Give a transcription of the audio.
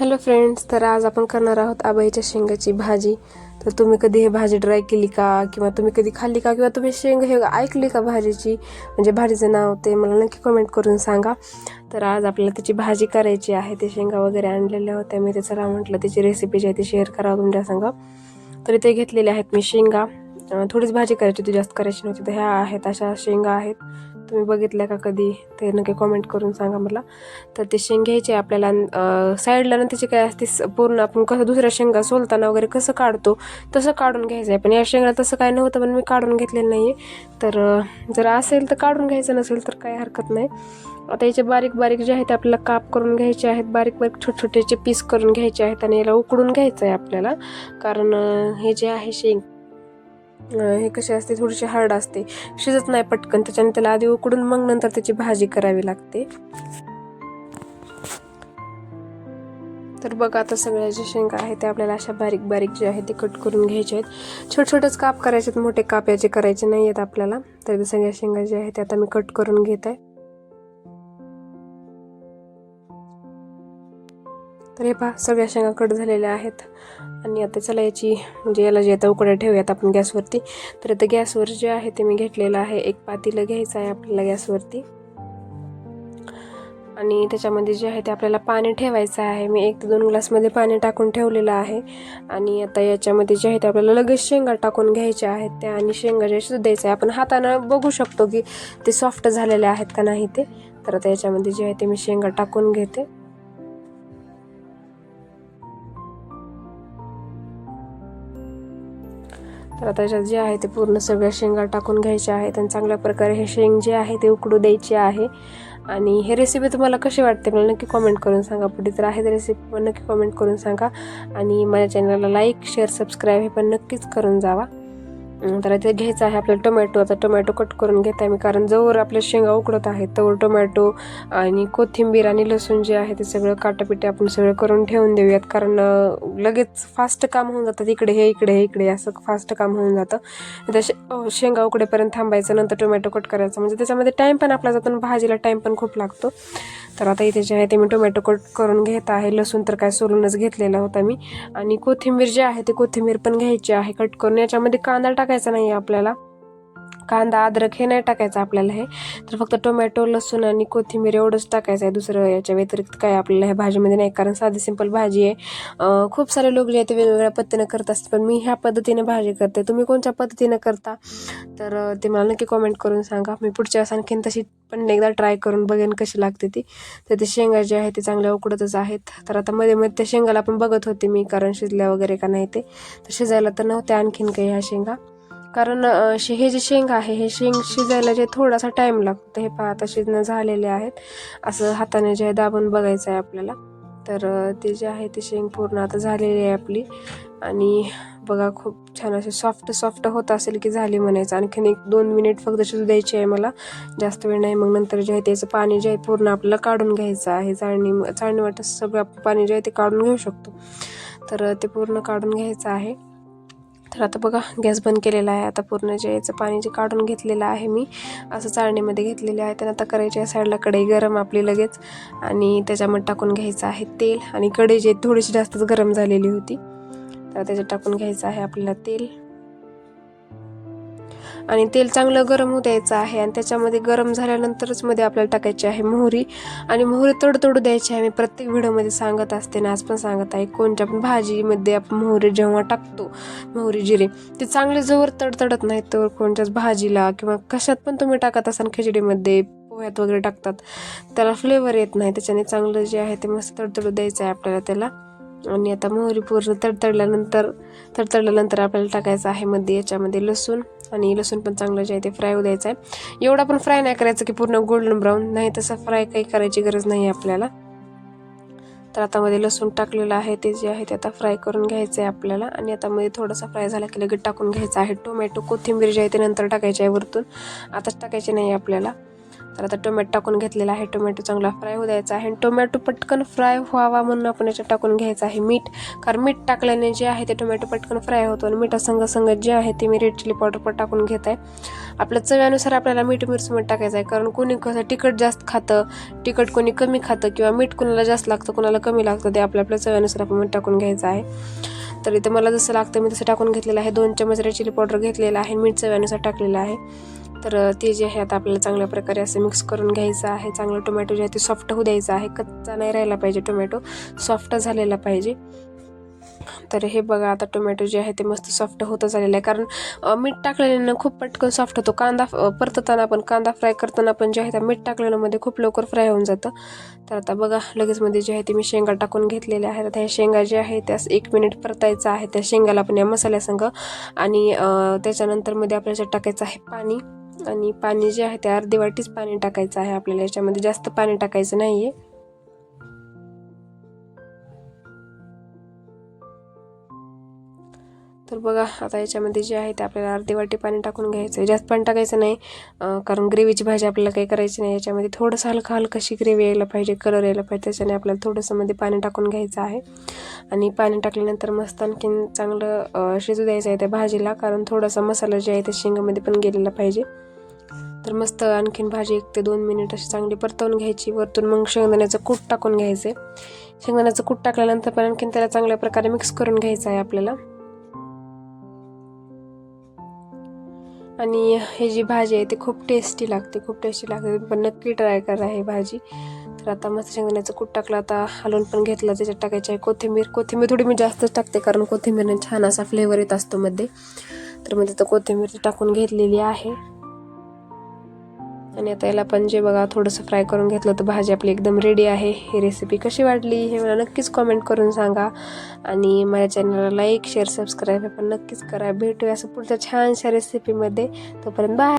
Hello friends तर आज आपण करणार आहोत आबाईच्या शेंगाची भाजी. तर तुम्ही कधी हे भाजी ड्राय केली का? किंवा तुम्ही कधी खाल्ली का? किंवा तुम्ही शेंग हे ऐकली का भाजीची? म्हणजे भाजीचं नाव ते मला नक्की कमेंट करून सांगा. तर आज आपल्याला त्याची भाजी करायची आहे. ते शेंगा वगैरे आणलेल्या होत्या. मी त्याचं चला म्हटलं त्याची रेसिपी जी आहे ती शेअर करावं तुमच्या सांगा. तर ते घेतलेले आहेत मी शेंगा. थोडीच भाजी करायची होती जास्त करायची नव्हती. तर ह्या आहेत अशा शेंगा आहेत. तुम्ही बघितल्या का कधी? ते नक्की कमेंट करून सांगा मला. तर ते शेंग घ्यायचे आपल्याला साईडला ना त्याची काय असते स- पूर्ण आपण कसं दुसऱ्या शेंगा सोलताना वगैरे कसं काढतो तसं काढून घ्यायचं आहे पण या शेंगा तसं काय नव्हतं पण मी काढून घेतलेलं नाही आहे तर जर असेल तर काढून घ्यायचं नसेल तर काही हरकत नाही. आता याचे बारीक बारीक जे आहेत ते आपल्याला काप करून घ्यायचे आहेत बारीक बारीक छोटे छोटेचे पीस करून घ्यायचे आहेत आणि याला उकडून घ्यायचं आहे आपल्याला. कारण हे जे आहे शेंग हे कसे असते थोडीशी हार्ड असते. शिजत नाही पटकन त्याच्याने त्याला आधी उकडून मग नंतर त्याची भाजी करावी लागते. तर बघा आता सगळ्या जे शेंगा आहेत ते आपल्याला अशा बारीक बारीक जे आहे ते कट करून घ्यायचे आहेत. छोटे छोटेच काप करायचे आहेत मोठे काप याचे करायचे नाही आहेत आपल्याला. तर सगळ्या शेंगा जे आहेत ते आता मी कट करून घेत आहे. तर हे पहा सगळ्या शेंगा कट झालेल्या आहेत. आणि आता चला याची म्हणजे याला जे आता उकड्या ठेवूयात आपण गॅसवरती. तर आता गॅसवर जे आहे ते मी घेतलेलं आहे. एक पातीलं घ्यायचं आहे आपल्याला गॅसवरती. आणि त्याच्यामध्ये जे आहे ते आपल्याला पाणी ठेवायचं आहे. मी एक ते दोन ग्लासमध्ये पाणी टाकून ठेवलेलं आहे. आणि आता याच्यामध्ये जे आहे ते आपल्याला लगेच शेंगा टाकून घ्यायच्या आहेत त्या. आणि शेंगा जे शिजू द्यायचं आहे आपण हातानं बघू शकतो की ते सॉफ्ट झालेले आहेत का नाही ते. तर आता याच्यामध्ये जे आहे ते मी शेंगा टाकून घेते. तर आता याच्यात जे आहे ते पूर्ण सगळ्या शेंगा टाकून घ्यायच्या आहेत आणि चांगल्या प्रकारे हे शेंग जे आहे ते उकडू द्यायचे आहे. आणि हे रेसिपी तुम्हाला कशी वाटते मला नक्की कॉमेंट करून सांगा. पुढे तर आहे रेसिपी पण नक्की कॉमेंट करून सांगा. आणि माझ्या चॅनलला लाईक शेअर सबस्क्राईब हे पण नक्कीच करून जावा. तर ते घ्यायचं आहे आपल्याला टोमॅटो आता टोमॅटो कट करून घेत आहे मी कारण जवळ आपल्या शेंगा उकडत आहेत तवर टोमॅटो आणि कोथिंबीर आणि लसूण जे आहे ते सगळं काटापिटे आपण सगळं करून ठेवून देऊयात कारण लगेच फास्ट काम होऊन जातात इकडे हे इकडे हे इकडे असं फास्ट काम होऊन जातं. त्या शे शेंगा उकडेपर्यंत थांबायचं नंतर टोमॅटो कट करायचं. म्हणजे त्याच्यामध्ये टाईम पण आपला जातो भाजीला टाईम पण खूप लागतो. तर आता इथे जे आहे ते मी टोमॅटो कट करून घेत आहे लसूण तर काय सोलूनच घेतलेला होता मी. आणि कोथिंबीर जे आहे ते कोथिंबीर पण घ्यायची आहे कट करून. याच्यामध्ये कांदा टाकायचा नाही आहे आपल्याला. कांदा अद्रक हे नाही टाकायचं आपल्याला हे. तर फक्त टोमॅटो लसूण आणि कोथिंबीर एवढंच टाकायचं आहे. दुसरं याच्या व्यतिरिक्त काय आपल्याला ह्या भाजीमध्ये नाही. कारण साधी सिंपल भाजी आहे. खूप सारे लोक जे आहेत ते वेगवेगळ्या पद्धतीनं करत असतात. पण मी ह्या पद्धतीने भाजी करते. तुम्ही कोणत्या पद्धतीनं करता? तर ते मला नक्की कॉमेंट करून सांगा. मी पुढच्या वेळेस आणखीन तशी पण एकदा ट्राय करून बघेन कशी लागते ती. तर ते शेंगा जे आहे ते चांगल्या उकडतच आहेत. तर आता मध्ये मध्ये त्या शेंगाला पण बघत होते मी. कारण शिजल्या वगैरे का नाही ते. तर शिजायला तर नव्हत्या आणखीन काही ह्या शेंगा. कारण शे हे जे शेंग आहे हे शेंग शिजायला जे थोडासा टाईम लागतो हे पहा आता शिजणं झालेले आहेत. असं हाताने जे आहे दाबून बघायचं आहे आपल्याला. तर ते जे आहे ते शेंग पूर्ण आता झालेली आहे आपली. आणि बघा खूप छान असे सॉफ्ट सॉफ्ट होत असेल की झाली म्हणायचं. आणखीन एक दोन मिनिट फक्त शिजू द्यायची आहे मला. जास्त वेळ नाही. मग नंतर जे आहे त्याचं पाणी जे आहे पूर्ण आपल्याला काढून घ्यायचं आहे. चाळणी चाळणी वाटत सगळं आपण पाणी जे आहे ते काढून घेऊ शकतो. तर ते पूर्ण काढून घ्यायचं आहे. तर आता बघा गॅस बंद केलेला आहे. आता पूर्ण जे याचं पाणी जे काढून घेतलेलं आहे मी असं चाळणीमध्ये घेतलेले आहे. तर आता करायची आहे साईडला कढई गरम आपली लगेच आणि त्याच्यामध्ये टाकून घ्यायचं आहे तेल आणि कढई जे थोडीशी जास्तच गरम झालेली होती. तर त्याच्यात टाकून घ्यायचं आहे आपल्याला तेल. आणि तेल चांगलं गरम होऊ द्यायचं आहे आणि त्याच्यामध्ये गरम झाल्यानंतरच मध्ये आपल्याला टाकायची आहे मोहरी. आणि मोहरी तडतडू द्यायची आहे. मी प्रत्येक व्हिडिओमध्ये सांगत असते ना आज पण सांगत आहे. कोणत्या पण भाजीमध्ये आपण मोहरी जेव्हा टाकतो मोहरी जिरे ते चांगले जोवर तडतडत नाहीत तर कोणत्याच भाजीला किंवा कशात पण तुम्ही टाकत असाल खिचडीमध्ये पोह्यात वगैरे टाकतात त्याला फ्लेवर येत नाही. त्याच्याने चांगलं जे आहे ते मस्त तडतडू द्यायचं आहे आपल्याला त्याला. आणि आता मोहरी पूर्ण तडतडल्यानंतर तडतडल्यानंतर आपल्याला टाकायचं आहे मध्ये याच्यामध्ये लसूण. आणि लसूण पण चांगलं जे आहे ते फ्राय होऊ द्यायचं आहे. एवढा पण फ्राय नाही करायचं की पूर्ण गोल्डन ब्राऊन नाही तसं फ्राय काही करायची गरज नाही आहे आपल्याला. तर आता मध्ये लसूण टाकलेलं आहे ते जे आहे ते आता फ्राय करून घ्यायचं आहे आपल्याला. आणि आता मध्ये थोडासा फ्राय झाला की लगेच टाकून घ्यायचं आहे. टोमॅटो कोथिंबीर जे आहे ते नंतर टाकायचे आहे वरतून. आताच टाकायचे नाही आपल्याला. तर आता टोमॅटो टाकून घेतलेला आहे. टोमॅटो चांगला फ्राय होऊ द्यायचा आहे. आणि टोमॅटो पटकन फ्राय व्हावा म्हणून आपण याच्यात टाकून घ्यायचं आहे मीठ. कारण मीठ टाकल्याने जे आहे ते टोमॅटो पटकन फ्राय होतो आणि मिठासंग संगत जे आहे ते मी रेड चिली पावडर पण टाकून घेत आहे. आपल्या चव्यानुसार आपल्याला मीठ मिरची मीठ टाकायचं आहे. कारण कोणी कसं तिखट जास्त खातं तिखट कोणी कमी खातं किंवा मीठ कोणाला जास्त लागतं कोणाला कमी लागतं ते आपल्या आपल्या चव्यानुसार आपण मीठ टाकून घ्यायचं आहे. तर इथे मला जसं लागतं मी तसं टाकून घेतलेलं आहे. दोन चमच रेड चिली पावडर घेतलेला आहे मीठ चव्यानुसार टाकलेलं आहे. तर ते जे आहे आता आपल्याला चांगल्या प्रकारे असं मिक्स करून घ्यायचं आहे. चांगलं टोमॅटो जे आहे ते सॉफ्ट होऊ द्यायचं आहे. कच्चा नाही राहिला पाहिजे टोमॅटो सॉफ्ट झालेला पाहिजे. तर हे बघा आता टोमॅटो जे आहे ते मस्त सॉफ्ट होतं झालेलं आहे. कारण मीठ टाकलेल्यानं खूप पटकन सॉफ्ट होतो. कांदा परतताना पण कांदा फ्राय करताना पण जे आहे त्या मीठ टाकलेल्यामध्ये खूप लवकर फ्राय होऊन जातं. तर आता बघा लगेच मध्ये जे आहे ते मी शेंगा टाकून घेतलेल्या आहेत. आता ह्या शेंगा जे आहे त्यास एक मिनिट परतायचं आहे. त्या शेंगाला पण या मसाल्यासंग आणि त्याच्यानंतरमध्ये आपल्याला टाकायचं आहे पाणी. आणि पाणी जे आहे ते अर्धी वाटीच पाणी टाकायचं आहे आपल्याला. याच्यामध्ये जास्त पाणी टाकायचं नाही आहे तर बघा आता याच्यामध्ये जे आहे ते आपल्याला अर्धी वाटी पाणी टाकून घ्यायचं आहे. जास्त पाणी टाकायचं नाही कारण ग्रेव्हीची भाजी आपल्याला काही करायची नाही. याच्यामध्ये थोडंसं हलकं हलकाशी ग्रेव्ही यायला पाहिजे कलर यायला पाहिजे. त्याच्याने आपल्याला थोडंसं मध्ये पाणी टाकून घ्यायचं आहे. आणि पाणी टाकल्यानंतर मस्त आणखीन चांगलं शिजू द्यायचं आहे त्या भाजीला कारण थोडासा मसाला जे आहे ते शेंगामध्ये पण गेलेला पाहिजे. तर मस्त आणखीन भाजी एक ते दोन मिनिट अशी चांगली परतवून घ्यायची. वरतून मग शेंगदाण्याचं कूट टाकून घ्यायचं आहे. शेंगदाण्याचं कूट टाकल्यानंतर पण आणखीन त्याला चांगल्या प्रकारे मिक्स करून घ्यायचं आहे आपल्याला. आणि ही जी भाजी आहे ती खूप टेस्टी लागते खूप टेस्टी लागते. पण नक्की ट्राय करा ही भाजी. तर आता मस्त शेंगदाण्याचं कूट टाकलं आता हलवून पण घेतलं त्याच्यात टाकायची आहे कोथिंबीर. कोथिंबीर थोडी मी जास्तच टाकते कारण कोथिंबीरने छान असा फ्लेवर येत असतो मध्ये. तर मध्ये तर कोथिंबीर टाकून घेतलेली आहे. आणि आता याला पण जे बघा थोडंसं फ्राय करून घेतलं तर भाजी आपली एकदम रेडी आहे. ही रेसिपी कशी वाटली हे मला नक्कीच कॉमेंट करून सांगा. आणि माझ्या चॅनलला लाईक शेअर सबस्क्राईब हे पण नक्कीच करा. भेटूया असं पुढच्या छानशा रेसिपीमध्ये तोपर्यंत बाय